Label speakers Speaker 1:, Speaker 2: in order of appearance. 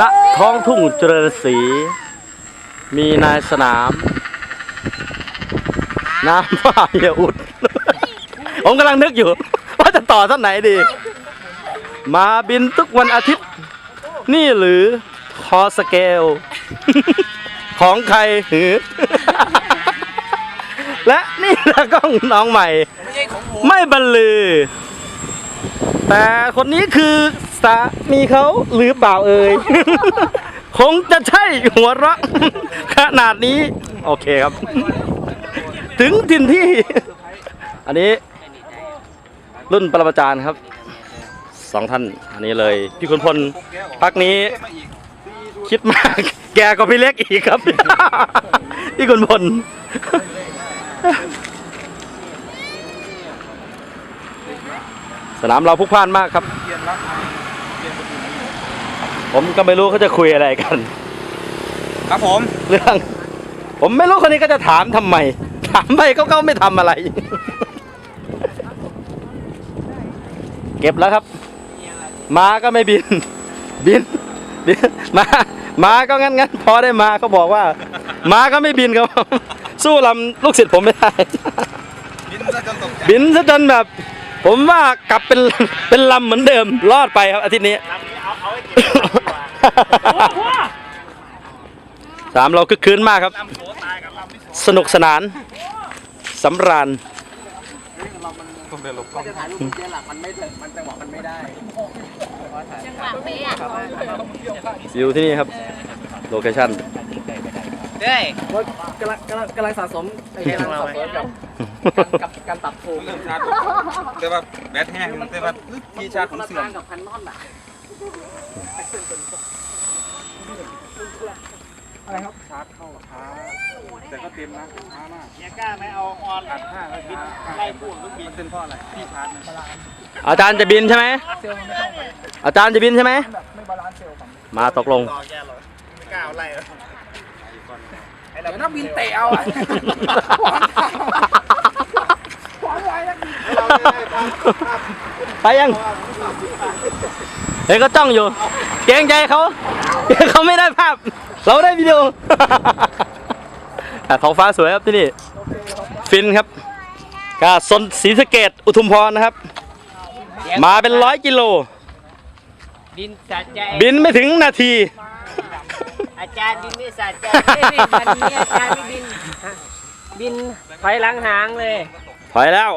Speaker 1: ณท้องทุ่งเจริญศรีมีนายสนาม น้ำว่าเฮียอุด ผมกำลังนึกอยู่ ว่าจะต่อท่านไหนดี มาบินทุกวันอาทิตย์ นี่หรือคอสเกล ของใครหือ และนี่ละกล้องน้องใหม่
Speaker 2: ไม่ใช่ของผม
Speaker 1: ไม่บรรลือ แต่คนนี้คือสามีเขาหรือเปล่าเอ่ย คงจะใช่หัวเราะขนาดนี้ โอเคครับ ถึงถิ่นที่ อันนี้ รุ่นปรมาจารย์ครับสองท่าน อันนี้เลย พี่คุณพลพักนี้คิดมาก แกก็พี่เล็กอีกครับ พี่คุณพล สนามเราพลุกพล่านมากครับ ผมก็ไม่รู้เขาจะคุยอะไรกัน
Speaker 2: ครับผม
Speaker 1: เรื่อง ผมไม่รู้คนนี้ก็จะถามทำไม ถามไปเขาก็ไม่ทำอะไร เก็บแล้วครับ มาก็ไม่บิน บินบินมามาก็งั้นงั้นพอได้มาเขาบอกว่า มาก็ไม่บินครับ สู้ลำลูกศิษย์ผมไม่ได้
Speaker 2: บินซะจนตกใจ
Speaker 1: บินซะจนแบบ ผมว่ากลับเป็นเป็นลำเหมือนเดิมรอดไปครับอาทิตย์นี้สามเราคึกคืนมากครับ สนุกสนานสำราญ
Speaker 2: ต้องเดินหลบกล้อง
Speaker 3: จะถ่ายรูปเจ๊หลักมันไม่ถึงมันจังหวะมันไม่ได้
Speaker 4: จังหวะเป๊ะอะ
Speaker 1: อยู่ที่นี่ครับ โลเคชั่น
Speaker 2: เฮ้ย
Speaker 3: กำลังกำลังกำลังสะสมไอ้กำลังสะสมกับกับการตัดโฟม
Speaker 2: เริ่มชาร์จแต่ว่าแบตแห้งแต่ว่าที่ชาร์จของ
Speaker 3: มา
Speaker 2: เสื่อ
Speaker 3: ทามงกับพันนอนอะอะไรครับ
Speaker 2: ชาร์จเข้าช้าแต่ก็เต็มนะช้ามาก
Speaker 5: ยังกล้าไม่เอาออน
Speaker 2: อัดห้าก็ช้า
Speaker 5: ไล่พวกเครื่องบิน
Speaker 2: มันเป็นเพราะอะไรที่ชาร์จนะ
Speaker 1: อาจารย์จะบินใช่ไหมอาจารย์จะบินใช่ไหม
Speaker 3: ไม่บาลานซ์เซลล์กัน
Speaker 1: มาตกลง
Speaker 5: ต่อแกหรอไม่กล้าเอาไล่แล้ว
Speaker 3: เดี๋ยวนักบินเตะเอาอะ
Speaker 1: ไปยังเห็นเขาจ้องอยู่ เกรงใจเขาเขาไม่ได้ภาพ เราได้วิดีโออะท้องฟ้าสวยครับที่นี่ ฟินครับกาสนศรีสะเกดอุทุมพรนะครับ มาเป็นร้อยกิโล
Speaker 5: บินสะใจ
Speaker 1: บินไม่ถึงนาที
Speaker 5: อาจารย์บินไม่สะใจไม่บินวันนี้อาจารย์ไม่บิน บินถอยหลังหางเลย
Speaker 1: ถอยแล้ว